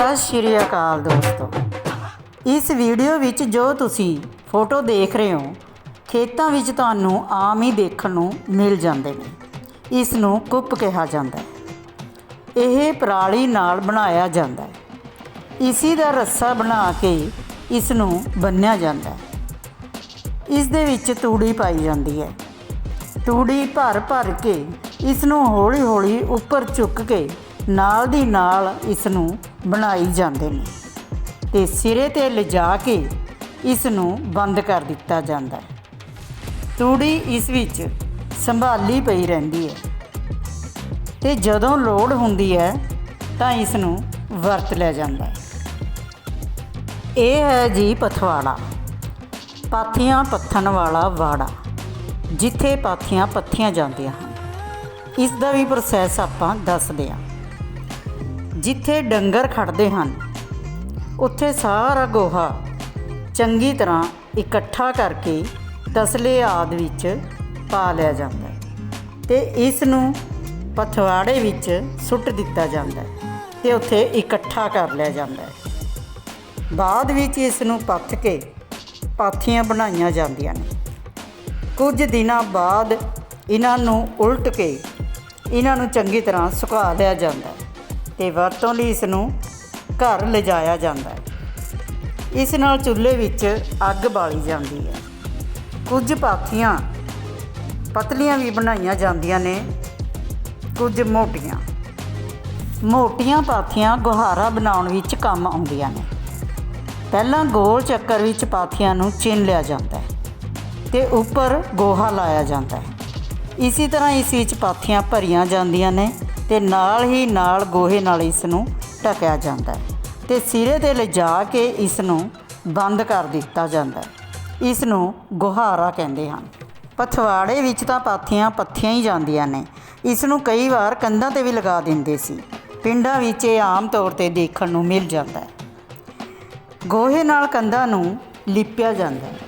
ਸਤਿ ਸ਼੍ਰੀ ਅਕਾਲ ਦੋਸਤੋ। ਇਸ ਵੀਡੀਓ ਵਿੱਚ ਜੋ ਤੁਸੀਂ ਫੋਟੋ ਦੇਖ ਰਹੇ ਹੋ, ਖੇਤਾਂ ਵਿੱਚ ਤੁਹਾਨੂੰ ਆਮ ਹੀ ਦੇਖਣ ਨੂੰ ਮਿਲ ਜਾਂਦੇ ਨੇ। ਇਸ ਨੂੰ ਕੁੱਪ ਕਿਹਾ ਜਾਂਦਾ ਹੈ। ਇਹ ਪਰਾਲੀ ਨਾਲ ਬਣਾਇਆ ਜਾਂਦਾ ਹੈ। ਇਸੀ ਦਾ ਰੱਸਾ ਬਣਾ ਕੇ ਇਸ ਨੂੰ ਬੰਨਿਆ ਜਾਂਦਾ ਹੈ। ਇਸ ਦੇ ਵਿੱਚ ਤੂੜੀ ਪਾਈ ਜਾਂਦੀ ਹੈ। ਤੂੜੀ ਭਰ ਭਰ ਕੇ ਇਸ ਨੂੰ ਹੌਲੀ ਹੌਲੀ ਉੱਪਰ ਚੁੱਕ ਕੇ ਨਾਲ ਦੀ ਨਾਲ ਇਸ ਨੂੰ ਬਣਾਈ ਜਾਂਦੇ ਨੇ ਤੇ ਸਿਰੇ ਤੇ ਲਿਜਾ ਕੇ ਇਸ ਨੂੰ ਬੰਦ ਕਰ ਦਿੱਤਾ ਜਾਂਦਾ ਹੈ। ਤੂੜੀ ਇਸ ਵਿੱਚ ਸੰਭਾਲੀ ਪਈ ਰਹਿੰਦੀ ਹੈ ਤੇ ਜਦੋਂ ਲੋੜ ਹੁੰਦੀ ਹੈ ਤਾਂ ਇਸ ਨੂੰ ਵਰਤ ਲਿਆ ਜਾਂਦਾ ਹੈ। ਇਹ ਹੈ ਜੀ ਪਥਵਾੜਾ, ਪਾਥੀਆਂ ਪੱਥਣ ਵਾਲਾ ਵਾੜਾ, ਜਿੱਥੇ ਪਾਥੀਆਂ ਪੱਥੀਆਂ ਜਾਂਦੀਆਂ ਹਨ। ਇਸ ਦਾ ਵੀ ਪ੍ਰੋਸੈਸ ਆਪਾਂ ਦੱਸਦੇ ਹਾਂ। ਜਿੱਥੇ ਡੰਗਰ ਖੜਦੇ ਹਨ, ਉੱਥੇ ਸਾਰਾ ਗੋਹਾ ਚੰਗੀ ਤਰ੍ਹਾਂ ਇਕੱਠਾ ਕਰਕੇ ਤਸਲੇ ਆਦ ਵਿੱਚ ਪਾ ਲਿਆ ਜਾਂਦਾ ਹੈ ਤੇ ਇਸ ਨੂੰ ਪਥਵਾੜੇ ਵਿੱਚ ਸੁੱਟ ਦਿੱਤਾ ਜਾਂਦਾ ਹੈ ਤੇ ਉੱਥੇ ਇਕੱਠਾ ਕਰ ਲਿਆ ਜਾਂਦਾ ਹੈ। ਬਾਅਦ ਵਿੱਚ ਇਸ ਨੂੰ ਪੱਥ ਕੇ ਪਾਥੀਆਂ ਬਣਾਈਆਂ ਜਾਂਦੀਆਂ ਨੇ। ਕੁਝ ਦਿਨਾਂ ਬਾਅਦ ਇਹਨਾਂ ਨੂੰ ਉਲਟ ਕੇ ਇਹਨਾਂ ਨੂੰ ਚੰਗੀ ਤਰ੍ਹਾਂ ਸੁਕਾ ਲਿਆ ਜਾਂਦਾ ਹੈ। ਤੇ ਵਰਤੋਂ ਲਈ ਇਸ ਨੂੰ ਘਰ ਲਿਜਾਇਆ ਜਾਂਦਾ ਹੈ। ਇਸ ਨਾਲ ਚੁੱਲ੍ਹੇ ਵਿੱਚ ਅੱਗ ਬਾਲੀ ਜਾਂਦੀ ਹੈ। ਕੁਝ ਪਾਥੀਆਂ, ਪਤਲੀਆਂ ਵੀ ਬਣਾਈਆਂ ਜਾਂਦੀਆਂ ਨੇ, ਕੁਝ ਮੋਟੀਆਂ। ਮੋਟੀਆਂ ਪਾਥੀਆਂ ਗੁਹਾਰਾ ਬਣਾਉਣ ਵਿੱਚ ਕੰਮ ਆਉਂਦੀਆਂ ਨੇ। ਪਹਿਲਾਂ ਗੋਲ ਚੱਕਰ ਵਿੱਚ ਪਾਥੀਆਂ ਨੂੰ ਚਿੰਨ ਲਿਆ ਜਾਂਦਾ ਹੈ ਤੇ ਉੱਪਰ ਗੋਹਾ ਲਾਇਆ ਜਾਂਦਾ ਹੈ। ਇਸੇ ਤਰ੍ਹਾਂ ਇਸ ਵਿੱਚ ਪਾਥੀਆਂ ਭਰੀਆਂ ਜਾਂਦੀਆਂ ਨੇ। ਤੇ ਨਾਲ ਹੀ ਨਾਲ ਗੋਹੇ ਨਾਲ ਇਸ ਨੂੰ ਢਕਿਆ ਜਾਂਦਾ ਹੈ ਤੇ ਸਿਰੇ ਤੇ ਲਿਜਾ ਕੇ ਇਸ ਨੂੰ ਬੰਦ ਕਰ ਦਿੱਤਾ ਜਾਂਦਾ ਹੈ। ਇਸ ਨੂੰ ਗੁਹਾਰਾ ਕਹਿੰਦੇ ਹਨ। ਪਥਵਾੜੇ ਵਿੱਚ ਤਾਂ ਪਾਥੀਆਂ ਪੱਥੀਆਂ ਹੀ ਜਾਂਦੀਆਂ ਨੇ। ਇਸ ਨੂੰ ਕਈ ਵਾਰ ਕੰਧਾਂ ਤੇ ਵੀ ਲਗਾ ਦਿੰਦੇ ਸੀ। ਪਿੰਡਾਂ ਵਿੱਚ ਇਹ ਆਮ ਤੌਰ ਤੇ ਦੇਖਣ ਨੂੰ ਮਿਲ ਜਾਂਦਾ ਹੈ। ਗੋਹੇ ਨਾਲ ਕੰਧਾਂ ਨੂੰ ਲਿਪਿਆ ਜਾਂਦਾ ਹੈ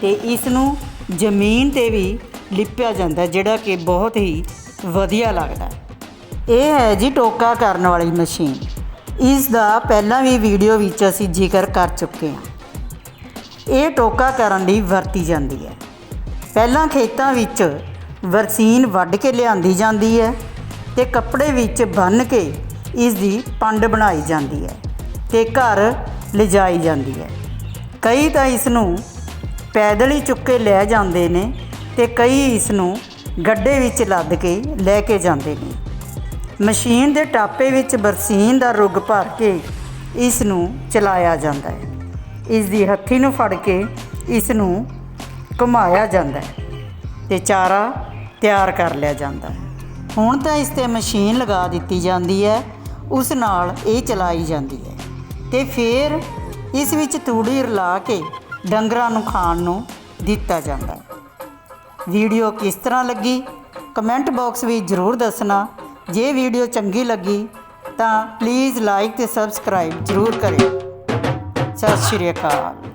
ਤੇ ਇਸ ਨੂੰ ਜ਼ਮੀਨ ਤੇ ਵੀ ਲਿਪਿਆ ਜਾਂਦਾ ਜਿਹੜਾ ਕਿ ਬਹੁਤ ਹੀ ਵਧੀਆ ਲੱਗਦਾ ਹੈ। ਇਹ ਹੈ ਜੀ ਟੋਕਾ ਕਰਨ ਵਾਲੀ ਮਸ਼ੀਨ। ਇਸ ਦਾ ਪਹਿਲਾਂ ਵੀ ਵੀਡੀਓ ਵਿੱਚ ਅਸੀਂ ਜ਼ਿਕਰ ਕਰ ਚੁੱਕੇ ਹਾਂ। ਇਹ ਟੋਕਾ ਕਰਨ ਲਈ ਵਰਤੀ ਜਾਂਦੀ ਹੈ। ਪਹਿਲਾਂ ਖੇਤਾਂ ਵਿੱਚ ਵਰਸੀਨ ਵੱਢ ਕੇ ਲਿਆਂਦੀ ਜਾਂਦੀ ਹੈ ਤੇ ਕੱਪੜੇ ਵਿੱਚ ਬੰਨ੍ਹ ਕੇ ਇਸ ਦੀ ਪੰਡ ਬਣਾਈ ਜਾਂਦੀ ਹੈ ਤੇ ਘਰ ਲਿਜਾਈ ਜਾਂਦੀ ਹੈ। ਕਈ ਤਾਂ ਇਸ ਨੂੰ ਪੈਦਲ ਹੀ ਚੁੱਕ ਕੇ ਲੈ ਜਾਂਦੇ ਨੇ ਤੇ ਕਈ ਇਸ ਨੂੰ ਗੱਡੇ ਵਿੱਚ ਲੱਦ ਕੇ ਲੈ ਕੇ ਜਾਂਦੇ ਨੇ। ਮਸ਼ੀਨ ਦੇ ਟਾਪੇ ਵਿੱਚ ਬਰਸੀਨ ਦਾ ਰੁੱਗ ਭਰ ਕੇ ਇਸ ਨੂੰ ਚਲਾਇਆ ਜਾਂਦਾ ਹੈ। ਇਸ ਦੀ ਹੱਥੀ ਨੂੰ ਫੜ ਕੇ ਇਸ ਨੂੰ ਘੁਮਾਇਆ ਜਾਂਦਾ ਹੈ ਤੇ ਚਾਰਾ ਤਿਆਰ ਕਰ ਲਿਆ ਜਾਂਦਾ ਹੈ। ਹੁਣ ਤਾਂ ਇਸ ਤੇ ਮਸ਼ੀਨ ਲਗਾ ਦਿੱਤੀ ਜਾਂਦੀ ਹੈ, ਉਸ ਨਾਲ ਇਹ ਚਲਾਈ ਜਾਂਦੀ ਹੈ ਤੇ ਫਿਰ ਇਸ ਵਿੱਚ ਤੂੜੀ ਰਲਾ ਕੇ ਡੰਗਰਾਂ ਨੂੰ ਖਾਣ ਨੂੰ ਦਿੱਤਾ ਜਾਂਦਾ ਹੈ। ਵੀਡੀਓ ਕਿਸ ਤਰ੍ਹਾਂ ਲੱਗੀ? ਕਮੈਂਟ ਬਾਕਸ ਵਿੱਚ ਜ਼ਰੂਰ ਦੱਸਣਾ। ਜੇ ਵੀਡੀਓ ਚੰਗੀ ਲੱਗੀ ਤਾਂ ਪਲੀਜ਼ ਲਾਈਕ ਤੇ ਸਬਸਕ੍ਰਾਈਬ ਜ਼ਰੂਰ ਕਰਿਓ। ਸਤਿ ਸ਼੍ਰੀ ਅਕਾਲ।